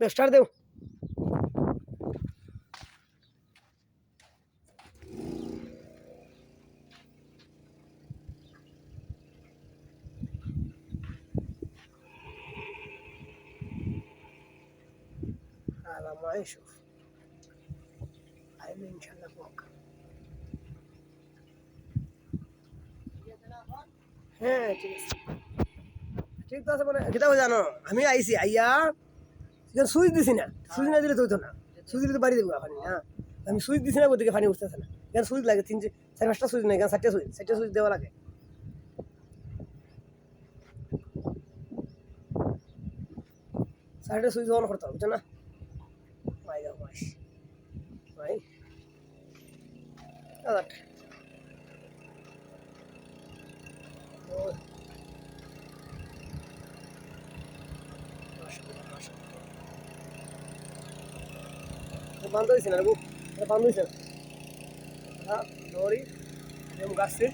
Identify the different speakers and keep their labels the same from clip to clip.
Speaker 1: Star দেও هذا ما يشوف هاي ان شاء الله فوق হ্যাঁ ঠিক আছে মানে হয়ে জানো, আমি আইছি, আইয়া সুইচ দিছি না, সুইচ না দিলে তো না। সুইচ দিলে তো বাড়ি দেবো পানি হ্যাঁ। আমি সুইচ দিছি না ওদিকে পানি উঠতেছে না। এখানে সুইচ লাগে? তিন চার পাঁচটা সুইচ নেই এখানে চারটে সুইচ? চারটে সুইচ দেওয়া লাগে। চারটে সুইচ অন করতে হবে, বুঝছ না? ভাই ভাই ভাই হাজার বন্ধ হয়েছে না বাবু এটা বন্ধ হয়েছে না হ্যাঁ লরি এবং গাছ ছিল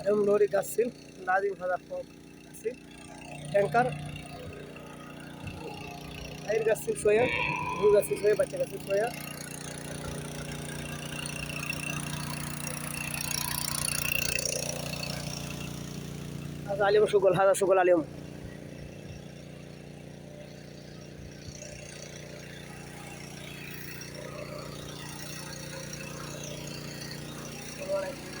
Speaker 1: এবং লরি গাছ ছিল লাদিম হাজার গাছ ছিল ট্যাঙ্কার আইর গাছ ছিল সোয়া গরু গাছ ছিল সোয়া বাচ্চা গাছ ছিল সোয়া هذا عليهم شغل هذا شغل عليهم Right.